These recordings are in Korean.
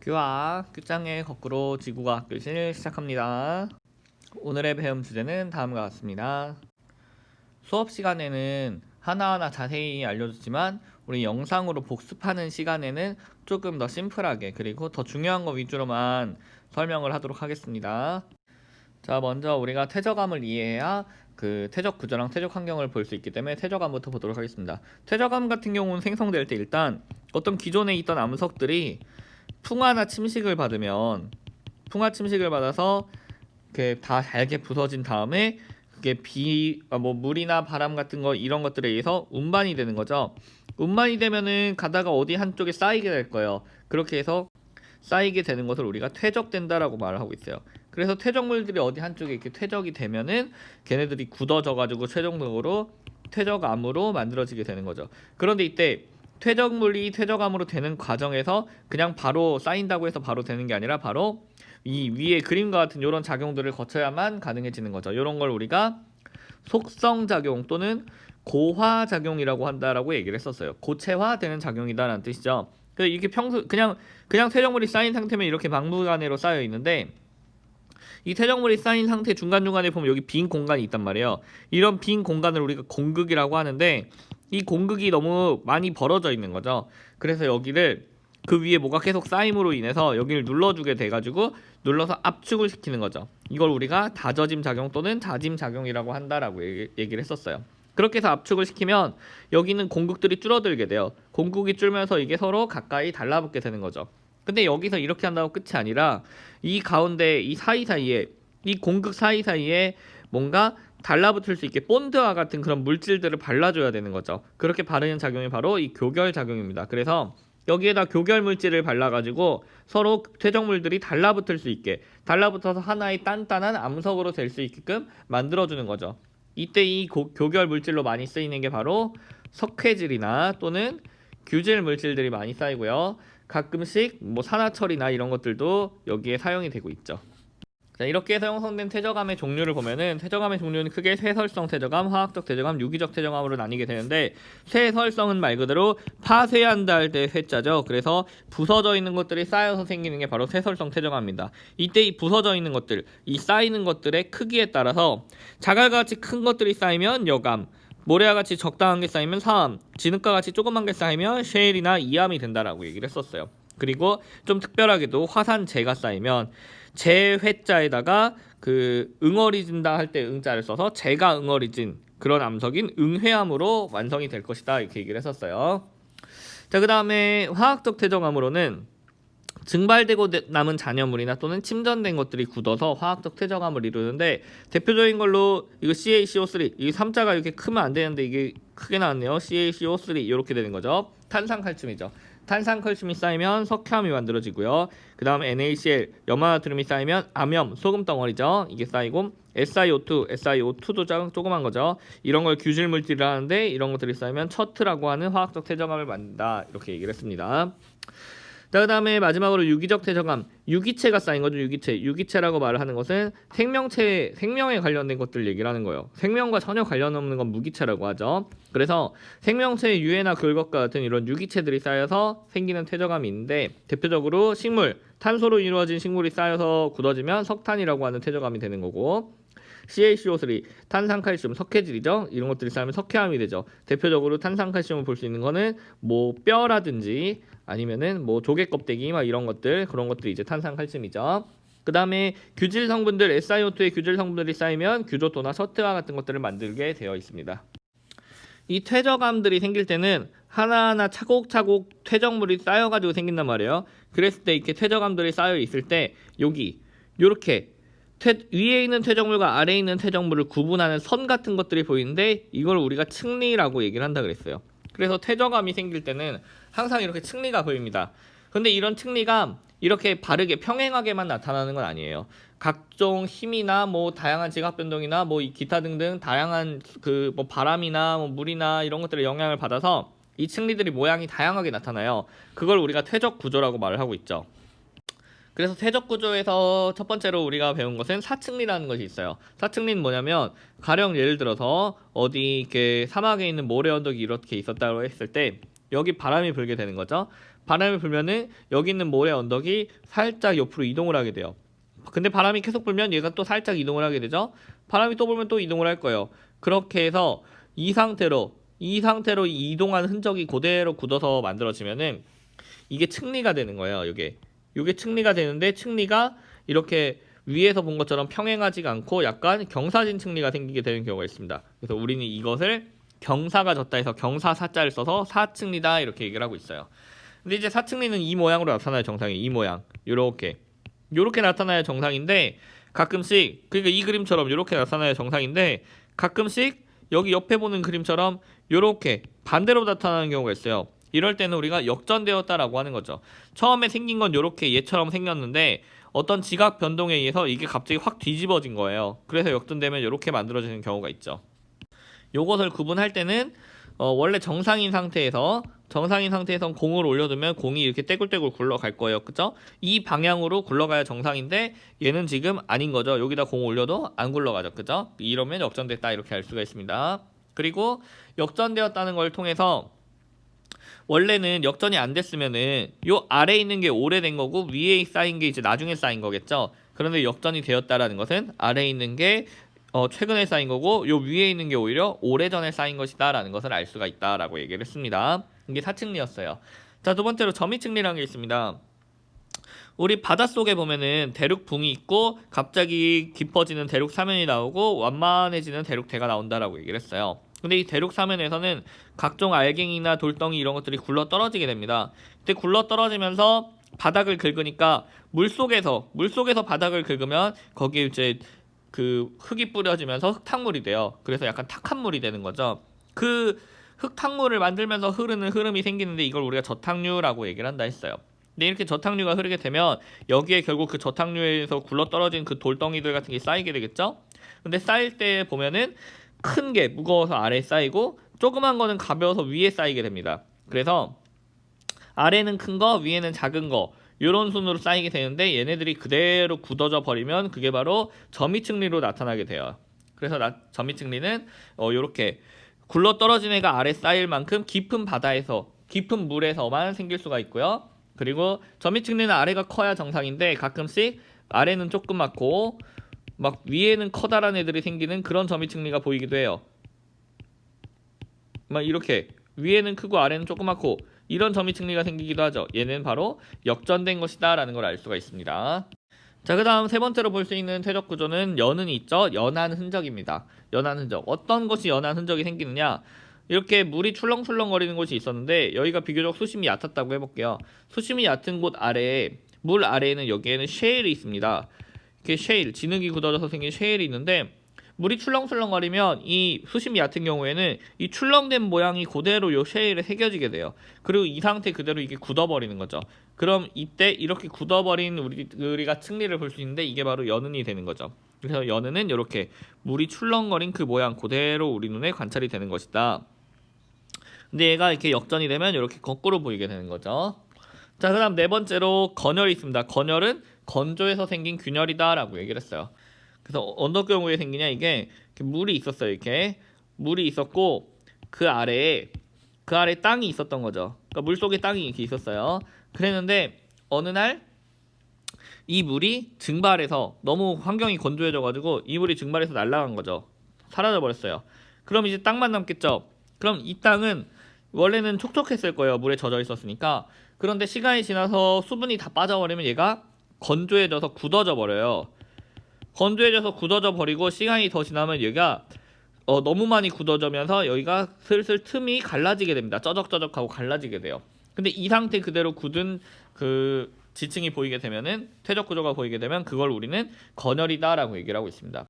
교화 끝장의 거꾸로 지구과학 교실 시작합니다. 오늘의 배움 주제는 다음과 같습니다. 수업 시간에는 하나하나 자세히 알려줬지만 우리 영상으로 복습하는 시간에는 조금 더 심플하게 그리고 더 중요한 거 위주로만 설명을 하도록 하겠습니다. 자 먼저 우리가 퇴적암을 이해해야 그 퇴적 구조랑 퇴적 환경을 볼 수 있기 때문에 퇴적암부터 보도록 하겠습니다. 퇴적암 같은 경우는 생성될 때 일단 어떤 기존에 있던 암석들이 풍화나 침식을 받으면 풍화 침식을 받아서 이렇게 다 잘게 부서진 다음에 그게 비, 아, 뭐 물이나 바람 같은 거 이런 것들에 의해서 운반이 되는 거죠. 운반이 되면은 가다가 어디 한쪽에 쌓이게 될 거예요. 그렇게 해서 쌓이게 되는 것을 우리가 퇴적된다라고 말을 하고 있어요. 그래서 퇴적물들이 어디 한쪽에 이렇게 퇴적이 되면은 걔네들이 굳어져 가지고 최종적으로 퇴적암으로 만들어지게 되는 거죠. 그런데 이때 퇴적물이 퇴적암으로 되는 과정에서 그냥 바로 쌓인다고 해서 바로 되는 게 아니라 바로 이 위에 그림과 같은 이런 작용들을 거쳐야만 가능해지는 거죠. 이런 걸 우리가 속성 작용 또는 고화 작용이라고 한다라고 얘기를 했었어요. 고체화되는 작용이다라는 뜻이죠. 그 이게 평소 그냥 그냥 퇴적물이 쌓인 상태면 이렇게 막무가내로 쌓여 있는데 이 퇴적물이 쌓인 상태 중간 중간에 보면 여기 빈 공간이 있단 말이에요. 이런 빈 공간을 우리가 공극이라고 하는데 이 공극이 너무 많이 벌어져 있는 거죠. 그래서 여기를 그 위에 뭐가 계속 쌓임으로 인해서 여기를 눌러주게 돼가지고 눌러서 압축을 시키는 거죠. 이걸 우리가 다저짐 작용 또는 자짐 작용이라고 한다라고 얘기, 얘기를 했었어요. 그렇게 해서 압축을 시키면 여기는 공극들이 줄어들게 돼요. 공극이 줄면서 이게 서로 가까이 달라붙게 되는 거죠. 근데 여기서 이렇게 한다고 끝이 아니라 이 가운데 이 사이사이에 이 공극 사이사이에 뭔가 달라붙을 수 있게 본드와 같은 그런 물질들을 발라줘야 되는 거죠. 그렇게 바르는 작용이 바로 이 교결 작용입니다. 그래서 여기에다 교결 물질을 발라가지고 서로 퇴적물들이 달라붙을 수 있게 달라붙어서 하나의 단단한 암석으로 될 수 있게끔 만들어주는 거죠. 이때 이 고- 교결 물질로 많이 쓰이는 게 바로 석회질이나 또는 규질 물질들이 많이 쌓이고요. 가끔씩 뭐 산화철이나 이런 것들도 여기에 사용이 되고 있죠. 자, 이렇게 해서 형성된 퇴적암의 종류를 보면은 퇴적암의 종류는 크게 쇠설성 퇴적암, 화학적 퇴적암, 유기적 퇴적암으로 나뉘게 되는데 쇠설성은 말 그대로 파쇄한다 할 때 쇠자죠. 그래서 부서져 있는 것들이 쌓여서 생기는 게 바로 쇠설성 퇴적암입니다. 이때 이 부서져 있는 것들, 이 쌓이는 것들의 크기에 따라서 자갈같이 큰 것들이 쌓이면 여감, 모래와 같이 적당한 게 쌓이면 사암, 진흙과 같이 조그만 게 쌓이면 쉐일이나 이암이 된다라고 얘기를 했었어요. 그리고 좀 특별하게도 화산재가 쌓이면 재회자에다가 그 응어리진다 할 때 응자를 써서 재가 응어리진 그런 암석인 응회암으로 완성이 될 것이다 이렇게 얘기를 했었어요. 자, 그다음에 화학적 퇴적암으로는 증발되고 내- 남은 잔여물이나 또는 침전된 것들이 굳어서 화학적 퇴적암을 이루는데 대표적인 걸로 이거 CaCO3 이 3자가 이렇게 크면 안 되는데 이게 크게 나왔네요. CaCO3 이렇게 되는 거죠. 탄산칼슘이죠. 탄산칼슘이 쌓이면 석회암이 만들어지고요. 그 다음 NaCl 염화나트륨이 쌓이면 암염 소금 덩어리죠. 이게 쌓이고 SiO2 SiO2도 작- 조그만 거죠. 이런 걸 규질 물질을 하는데 이런 것들이 쌓이면 처트라고 하는 화학적 퇴적암을 만든다 이렇게 얘기를 했습니다. 자, 그다음에 마지막으로 유기적 퇴적암, 유기체가 쌓인 거죠. 유기체. 유기체라고 말을 하는 것은 생명체, 생명에 관련된 것들 얘기를 하는 거예요. 생명과 전혀 관련 없는 건 무기체라고 하죠. 그래서 생명체의 유해나 긁것과 같은 이런 유기체들이 쌓여서 생기는 퇴적암이 있는데 대표적으로 식물, 탄소로 이루어진 식물이 쌓여서 굳어지면 석탄이라고 하는 퇴적암이 되는 거고 CaCO3, 탄산칼슘, 석회질이죠. 이런 것들이 쌓이면 석회암이 되죠. 대표적으로 탄산칼슘을 볼 수 있는 거는 뭐 뼈라든지 아니면은 뭐 조개 껍데기 막 이런 것들 그런 것들이 이제 탄산칼슘이죠. 그 다음에 규질 성분들 SiO2의 규질 성분들이 쌓이면 규조토나 서트와 같은 것들을 만들게 되어 있습니다. 이 퇴적암들이 생길 때는 하나하나 차곡차곡 퇴적물이 쌓여가지고 생긴단 말이에요. 그랬을 때 이렇게 퇴적암들이 쌓여 있을 때 여기 이렇게 위에 있는 퇴적물과 아래에 있는 퇴적물을 구분하는 선 같은 것들이 보이는데 이걸 우리가 층리라고 얘기를 한다 그랬어요. 그래서 퇴적암이 생길 때는 항상 이렇게 층리가 보입니다. 근데 이런 층리가 이렇게 바르게 평행하게만 나타나는 건 아니에요. 각종 힘이나 뭐 다양한 지각 변동이나 뭐이 기타 등등 다양한 그 뭐 바람이나 뭐 물이나 이런 것들의 영향을 받아서 이 층리들이 모양이 다양하게 나타나요. 그걸 우리가 퇴적 구조라고 말을 하고 있죠. 그래서 퇴적 구조에서 첫 번째로 우리가 배운 것은 사층리라는 것이 있어요. 사층리는 뭐냐면 가령 예를 들어서 어디 이렇게 사막에 있는 모래 언덕이 이렇게 있었다고 했을 때 여기 바람이 불게 되는 거죠. 바람이 불면은 여기 있는 모래 언덕이 살짝 옆으로 이동을 하게 돼요. 근데 바람이 계속 불면 얘가 또 살짝 이동을 하게 되죠. 바람이 또 불면 또 이동을 할 거예요. 그렇게 해서 이 상태로 이 상태로 이 이동한 흔적이 그대로 굳어서 만들어지면은 이게 층리가 되는 거예요. 이게 이게 층리가 되는데 층리가 이렇게 위에서 본 것처럼 평행하지가 않고 약간 경사진 층리가 생기게 되는 경우가 있습니다. 그래서 우리는 이것을 경사가 졌다 해서 경사 사자를 써서 사층리다 이렇게 얘기를 하고 있어요. 근데 이제 사층리는 이 모양으로 나타나요 정상이 이 모양 요렇게 요렇게 나타나야 정상인데 가끔씩 그러니까 이 그림처럼 요렇게 나타나야 정상인데 가끔씩 여기 옆에 보는 그림처럼 요렇게 반대로 나타나는 경우가 있어요. 이럴 때는 우리가 역전되었다라고 하는 거죠. 처음에 생긴 건 요렇게 얘처럼 생겼는데 어떤 지각 변동에 의해서 이게 갑자기 확 뒤집어진 거예요. 그래서 역전되면 이렇게 만들어지는 경우가 있죠. 요것을 구분할 때는 어, 원래 정상인 상태에서 정상인 상태에서 공을 올려두면 공이 이렇게 떼굴떼굴 굴러갈 거예요. 그죠? 이 방향으로 굴러가야 정상인데 얘는 지금 아닌 거죠. 여기다 공 올려도 안 굴러가죠. 그죠? 이러면 역전됐다 이렇게 알 수가 있습니다. 그리고 역전되었다는 걸 통해서 원래는 역전이 안 됐으면은 요 아래 에 있는 게 오래된 거고 위에 쌓인 게 이제 나중에 쌓인 거겠죠. 그런데 역전이 되었다라는 것은 아래 에 있는 게 어, 최근에 쌓인 거고 요 위에 있는 게 오히려 오래전에 쌓인 것이다라는 것을 알 수가 있다라고 얘기를 했습니다. 이게 사층리였어요. 자, 두 번째로 점이층리라는 게 있습니다. 우리 바닷속에 보면은 대륙붕이 있고 갑자기 깊어지는 대륙 사면이 나오고 완만해지는 대륙대가 나온다라고 얘기를 했어요. 근데 이 대륙 사면에서는 각종 알갱이나 돌덩이 이런 것들이 굴러 떨어지게 됩니다. 근데 굴러 떨어지면서 바닥을 긁으니까 물 속에서 물 속에서 바닥을 긁으면 거기에 이제 그 흙이 뿌려지면서 흙탕물이 돼요. 그래서 약간 탁한 물이 되는 거죠. 그 흙탕물을 만들면서 흐르는 흐름이 생기는데 이걸 우리가 저탕류라고 얘기를 한다 했어요. 근데 이렇게 저탕류가 흐르게 되면 여기에 결국 그 저탕류에서 굴러 떨어진 그 돌덩이들 같은 게 쌓이게 되겠죠. 근데 쌓일 때 보면은 큰 게 무거워서 아래에 쌓이고 조그만 거는 가벼워서 위에 쌓이게 됩니다. 그래서 아래는 큰 거, 위에는 작은 거 이런 순으로 쌓이게 되는데 얘네들이 그대로 굳어져 버리면 그게 바로 점이층리로 나타나게 돼요. 그래서 나, 점이층리는 어, 이렇게 굴러 떨어진 애가 아래 쌓일 만큼 깊은 바다에서 깊은 물에서만 생길 수가 있고요. 그리고 점이층리는 아래가 커야 정상인데 가끔씩 아래는 조그맣고 막 위에는 커다란 애들이 생기는 그런 점이층리가 보이기도 해요. 막 이렇게 위에는 크고 아래는 조그맣고 이런 점이층리가 생기기도 하죠. 얘는 바로 역전된 것이다 라는 걸 알 수가 있습니다. 자, 그 다음 세 번째로 볼 수 있는 퇴적 구조는 연은이 있죠. 연한 흔적입니다. 연한 흔적. 어떤 것이 연한 흔적이 생기느냐? 이렇게 물이 출렁출렁거리는 곳이 있었는데 여기가 비교적 수심이 얕았다고 해볼게요. 수심이 얕은 곳 아래에 물 아래에는 여기에는 쉐일이 있습니다. 이렇게 쉐일, 진흙이 굳어져서 생긴 쉐일이 있는데 물이 출렁출렁거리면 이 수심이 얕은 경우에는 이 출렁된 모양이 그대로 요 쉐일에 새겨지게 돼요. 그리고 이 상태 그대로 이게 굳어버리는 거죠. 그럼 이때 이렇게 굳어버린 우리, 우리가 층리를 볼 수 있는데 이게 바로 연은이 되는 거죠. 그래서 연은은 이렇게 물이 출렁거린 그 모양 그대로 우리 눈에 관찰이 되는 것이다. 근데 얘가 이렇게 역전이 되면 이렇게 거꾸로 보이게 되는 거죠. 자, 그 다음 네 번째로 건열이 있습니다. 건열은 건조해서 생긴 균열이다라고 얘기를 했어요. 그래서 어떤 경우에 생기냐 이게 물이 있었어요. 이렇게 물이 있었고 그 아래에 그 아래 에 땅이 있었던 거죠. 그러니까 물 속에 땅이 이렇게 있었어요. 그랬는데 어느 날 이 물이 증발해서 너무 환경이 건조해져 가지고 이 물이 증발해서 날아간 거죠. 사라져 버렸어요. 그럼 이제 땅만 남겠죠. 그럼 이 땅은 원래는 촉촉했을 거예요. 물에 젖어 있었으니까. 그런데 시간이 지나서 수분이 다 빠져버리면 얘가 건조해져서 굳어져 버려요. 건조해져서 굳어져 버리고 시간이 더 지나면 얘가 어, 너무 많이 굳어져면서 여기가 슬슬 틈이 갈라지게 됩니다. 쩌적쩌적하고 갈라지게 돼요. 근데 이 상태 그대로 굳은 그 지층이 보이게 되면은 퇴적 구조가 보이게 되면 그걸 우리는 건열이다라고 얘기를 하고 있습니다.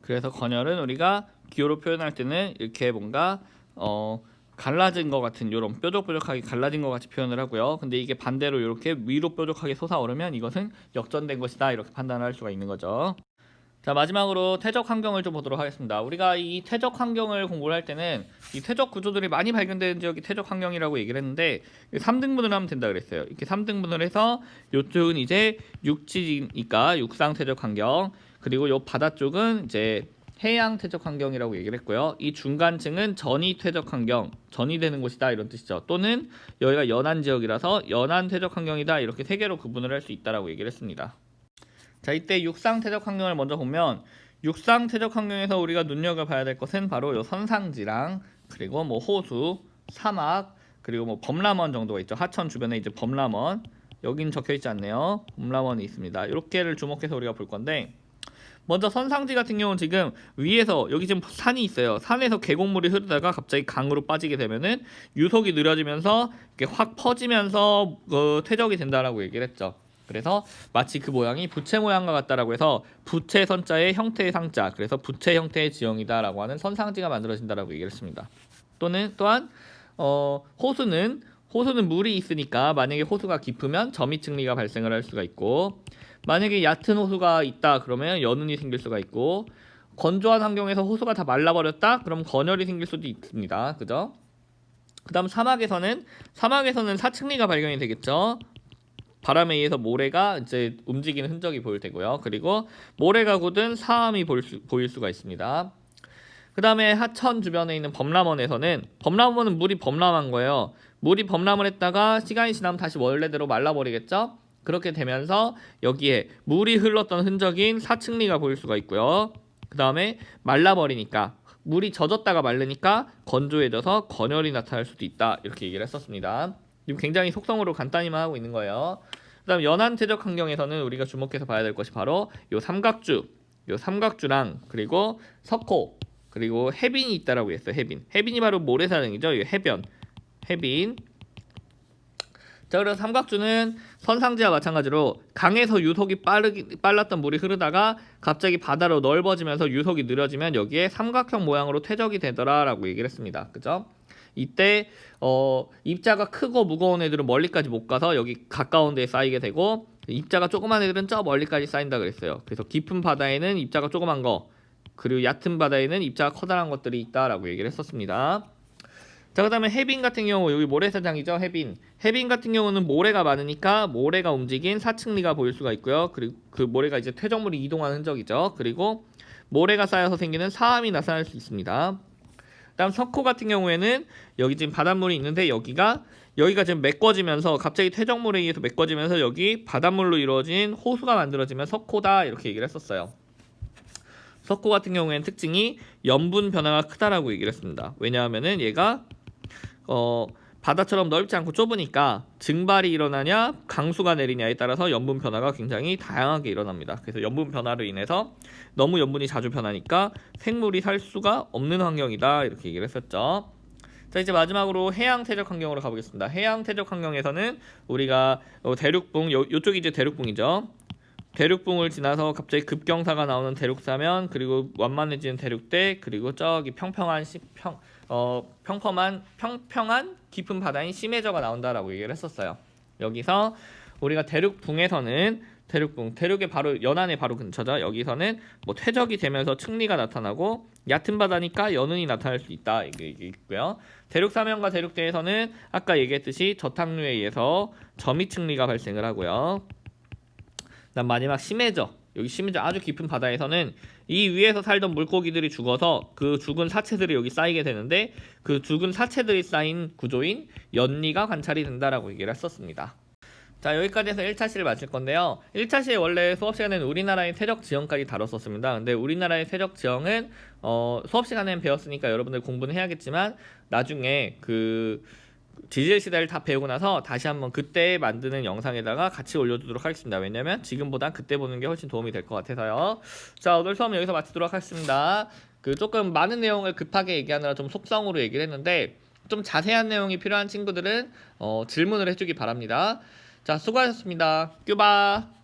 그래서 건열은 우리가 기호로 표현할 때는 이렇게 뭔가 어 갈라진 것 같은 이런 뾰족뾰족하게 갈라진 것 같이 표현을 하고요. 근데 이게 반대로 이렇게 위로 뾰족하게 솟아오르면 이것은 역전된 것이다 이렇게 판단할 수가 있는 거죠. 자 마지막으로 퇴적 환경을 좀 보도록 하겠습니다. 우리가 이 퇴적 환경을 공부를 할 때는 이 퇴적 구조들이 많이 발견되는 지역이 퇴적 환경이라고 얘기를 했는데 3등분을 하면 된다 그랬어요. 이렇게 3등분을 해서 이쪽은 이제 육지니까 육상 퇴적 환경 그리고 요 바다 쪽은 이제 해양 퇴적 환경이라고 얘기를 했고요. 이 중간층은 전이 퇴적 환경, 전이 되는 곳이다 이런 뜻이죠. 또는 여기가 연안 지역이라서 연안 퇴적 환경이다 이렇게 세 개로 구분을 할 수 있다라고 얘기를 했습니다. 자, 이때 육상 퇴적 환경을 먼저 보면 육상 퇴적 환경에서 우리가 눈여겨 봐야 될 것은 바로 요 선상지랑 그리고 뭐 호수, 사막 그리고 뭐 범람원 정도가 있죠. 하천 주변에 이제 범람원 여긴 적혀 있지 않네요. 범람원이 있습니다. 이렇게를 주목해서 우리가 볼 건데 먼저 선상지 같은 경우는 지금 위에서 여기 지금 산이 있어요. 산에서 계곡물이 흐르다가 갑자기 강으로 빠지게 되면은 유속이 느려지면서 이렇게 확 퍼지면서 그 퇴적이 된다라고 얘기를 했죠. 그래서 마치 그 모양이 부채 모양과 같다라고 해서 부채 선자의 형태의 상자 그래서 부채 형태의 지형이다라고 하는 선상지가 만들어진다라고 얘기를 했습니다. 또는 또한 어, 호수는 호수는 물이 있으니까 만약에 호수가 깊으면 점이층리가 발생을 할 수가 있고 만약에 얕은 호수가 있다 그러면 연운이 생길 수가 있고 건조한 환경에서 호수가 다 말라버렸다 그럼 건열이 생길 수도 있습니다. 그죠? 그다음 사막에서는 사막에서는 사층리가 발견이 되겠죠. 바람에 의해서 모래가 이제 움직이는 흔적이 보일 테고요. 그리고 모래가 굳은 사암이 보일, 수, 보일 수가 있습니다. 그 다음에 하천 주변에 있는 범람원에서는 범람원은 물이 범람한 거예요. 물이 범람을 했다가 시간이 지나면 다시 원래대로 말라버리겠죠? 그렇게 되면서 여기에 물이 흘렀던 흔적인 사층리가 보일 수가 있고요. 그 다음에 말라버리니까 물이 젖었다가 마르니까 건조해져서 건열이 나타날 수도 있다. 이렇게 얘기를 했었습니다. 지금 굉장히 속성으로 간단히만 하고 있는 거예요. 그 다음 연안 퇴적 환경에서는 우리가 주목해서 봐야 될 것이 바로 요 삼각주, 요 삼각주랑 그리고 석호 그리고 해빈이 있다라고 했어요. 해빈. 해빈이 바로 모래사장이죠. 이 해변. 해빈. 자, 그래서 삼각주는 선상지와 마찬가지로 강에서 유속이 빠르기, 빨랐던 물이 흐르다가 갑자기 바다로 넓어지면서 유속이 느려지면 여기에 삼각형 모양으로 퇴적이 되더라라고 얘기를 했습니다. 그죠? 이때 어, 입자가 크고 무거운 애들은 멀리까지 못 가서 여기 가까운 데에 쌓이게 되고 입자가 조그만 애들은 저 멀리까지 쌓인다 그랬어요. 그래서 깊은 바다에는 입자가 조그만 거 그리고 얕은 바다에는 입자가 커다란 것들이 있다라고 얘기를 했었습니다. 자 그 다음에 해빈 같은 경우 여기 모래사장이죠 해빈 해빈 같은 경우는 모래가 많으니까 모래가 움직인 사층리가 보일 수가 있고요 그리고 그 모래가 이제 퇴적물이 이동하는 흔적이죠 그리고 모래가 쌓여서 생기는 사암이 나타날 수 있습니다 다음 석호 같은 경우에는 여기 지금 바닷물이 있는데 여기가 여기가 지금 메꿔지면서 갑자기 퇴적물에 의해서 메꿔지면서 여기 바닷물로 이루어진 호수가 만들어지면 석호다 이렇게 얘기를 했었어요. 석호 같은 경우에는 특징이 염분 변화가 크다라고 얘기를 했습니다. 왜냐하면은 얘가 어 바다처럼 넓지 않고 좁으니까 증발이 일어나냐 강수가 내리냐에 따라서 염분 변화가 굉장히 다양하게 일어납니다. 그래서 염분 변화로 인해서 너무 염분이 자주 변하니까 생물이 살 수가 없는 환경이다 이렇게 얘기를 했었죠. 자 이제 마지막으로 해양 퇴적 환경으로 가보겠습니다. 해양 퇴적 환경에서는 우리가 어, 대륙붕 요, 요쪽이 이제 대륙붕이죠. 대륙붕을 지나서 갑자기 급경사가 나오는 대륙사면 그리고 완만해지는 대륙대 그리고 저기 평평한 시 평 어 평범한 평평한 깊은 바다인 심해저가 나온다라고 얘기를 했었어요. 여기서 우리가 대륙붕에서는 대륙붕 대륙의 바로 연안의 바로 근처죠. 여기서는 뭐 퇴적이 되면서 층리가 나타나고 얕은 바다니까 연운이 나타날 수 있다 이게 있고요. 대륙 사면과 대륙대에서는 아까 얘기했듯이 저탕류에 의해서 점이 층리가 발생을 하고요. 그다음 마지막 심해저 여기 심해저 아주 깊은 바다에서는 이 위에서 살던 물고기들이 죽어서 그 죽은 사체들이 여기 쌓이게 되는데 그 죽은 사체들이 쌓인 구조인 연리가 관찰이 된다라고 얘기를 했었습니다. 자 여기까지 해서 1차 시를 마칠 건데요. 1차 시에 원래 수업 시간에는 우리나라의 세력 지형까지 다뤘었습니다. 근데 우리나라의 세력 지형은 어, 수업 시간에는 배웠으니까 여러분들 공부는 해야겠지만 나중에 그 지질 시대를 다 배우고 나서 다시 한번 그때 만드는 영상에다가 같이 올려두도록 하겠습니다. 왜냐면 지금보다 그때 보는 게 훨씬 도움이 될 것 같아서요. 자 오늘 수업 여기서 마치도록 하겠습니다. 그 조금 많은 내용을 급하게 얘기하느라 좀 속성으로 얘기를 했는데 좀 자세한 내용이 필요한 친구들은 어, 질문을 해주기 바랍니다. 자 수고하셨습니다. 큐바.